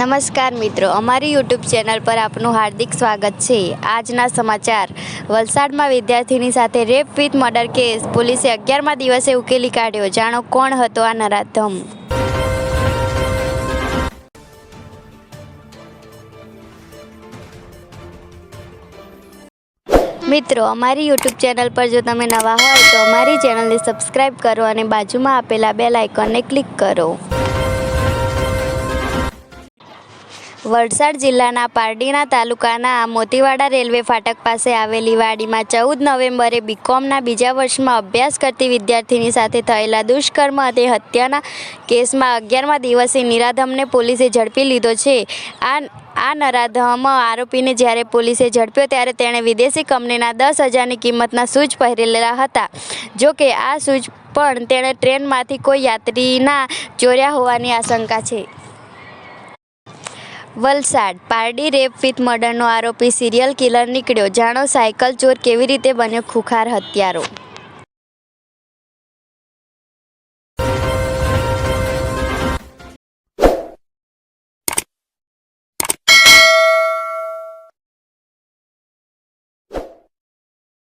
નમસ્કાર મિત્રો, અમારી યુટ્યુબ ચેનલ પર આપનું હાર્દિક સ્વાગત છે. આજના સમાચાર. વલસાડમાં વિદ્યાર્થીની સાથે રેપ વિથ મર્ડર કેસ. પોલીસે અગિયારમા દિવસે ઉકેલી કાઢ્યો. જાણો કોણ હતો આ નરાધમ? મિત્રો, અમારી યુટ્યુબ ચેનલ પર જો તમે નવા હોય તો અમારી ચેનલને સબસ્ક્રાઈબ કરો અને બાજુમાં આપેલા બેલ આઇકોનને ક્લિક કરો. વલસાડ જિલ્લાના પારડીના તાલુકાના મોતીવાડા રેલવે ફાટક પાસે આવેલી વાડીમાં ચૌદ નવેમ્બરે બીકોમના બીજા વર્ષમાં અભ્યાસ કરતી વિદ્યાર્થીની સાથે થયેલા દુષ્કર્મ અને હત્યાના કેસમાં અગિયારમા દિવસે નિરાધમને પોલીસે ઝડપી લીધો છે. આ આ નરાધમ આરોપીને જ્યારે પોલીસે ઝડપ્યો ત્યારે તેણે વિદેશી કંપનીના દસ હજારની કિંમતના શૂઝ પહેરેલા હતા. જો કે આ શૂઝ પણ તેણે ટ્રેનમાંથી કોઈ યાત્રીના ચોર્યા હોવાની આશંકા છે. વલસાડ. પારડી રેપ વિથ મર્ડરનો આરોપી સિરિયલ કિલર નીકળ્યો. જાણો સાયકલ ચોર કેવી રીતે બન્યો? ખુખાર હત્યારો.